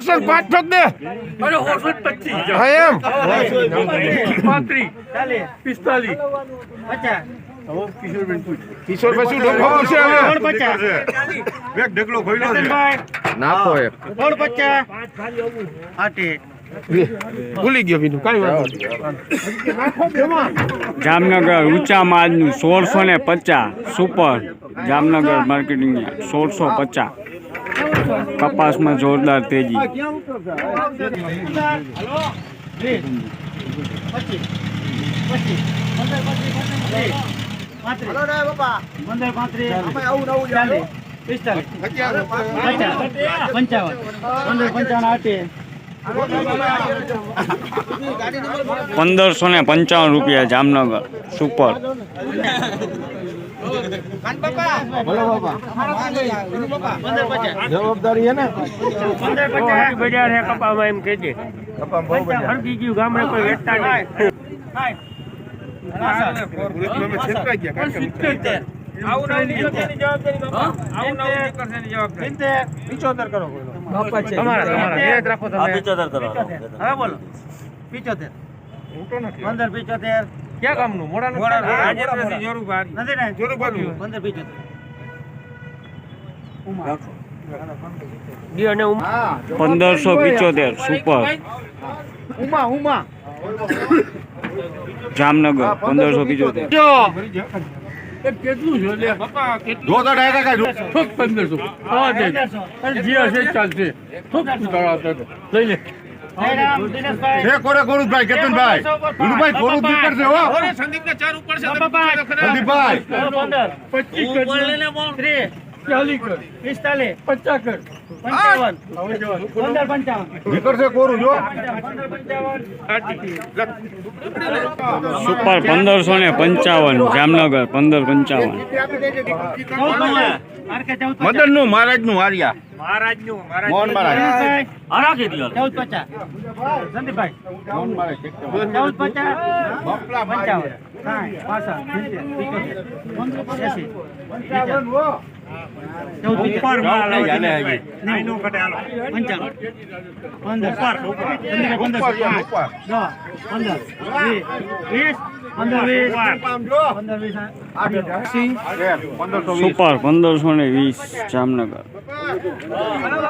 Sir પાંચ ઠોક દે અરે હોસો પચીસ હા એમ પાંત્રીસ પિસ્તાલીસ પચાસ આવશે હવે ઢગલો ભૂલી ગયો બીજું કાંઈ જામનગર ઊંચા માલનું સોળસો ને પચાસ સુપર જામનગર માર્કેટિંગ સોળસો પચાસ. કપાસમાં જોરદાર તેજી. પંદરસો ને પંચાવન રૂપિયા જામનગર સુપર. પંદર પચાસ જવાબદારી હે ને પંદર પચાસ બજાર હે કપામાં એમ કેજે હરકી ગયું ગામડે કોઈ વેચતા નહીં સિત્તેર આવું ના નીકળશે એની જવાબદારી બાપા આવું ના નીકળશે એની જવાબદારી સિત્તેર પિચોતેર કરો તમારા તમારા નિયત રાખો તમે હવે બોલો પિચોતેર પંદર પિચોતેર ક્યાં કામનું મોડા મોડા રાજેન્દ્રસિંહ નથી ને? જોરુભાઈ પંદર ઉમા. પંદરસો પિચોતેર સુપર. ઉમા ઉમા. જામનગર પંદરસો પિચોતેર. કેટલું છે પંદરસો. ચાલશે. લઈ લે. એ કોરે કેતનભાઈ. ગોરુ દૂર કરશે હો. સંદીપને ચાર ઉપર છે. સંદીપભાઈ. પંદર પચીસ કર ત્રીસ. ચાલીસ. કર પિસ્તાલીસ. પચાસ કર પંચાવન. પંદર પંચાવન. નીકળશે કોરું જો. સુપર પંદરસો ને પંચાવન જામનગર પંદર પંચાવન. મદનનું મહારાજનું હારિયા. મહારાજનું મહારાજ. મોહન મહારાજ. ચૌદ પચાસ. સંદીપભાઈ મોહન મહારાજ ચૌદ પચાસ. પંચાવન. સાઠ પાસઠ સિત્તેર એંસી. સુપર પંદરસો ને વીસ જામનગર.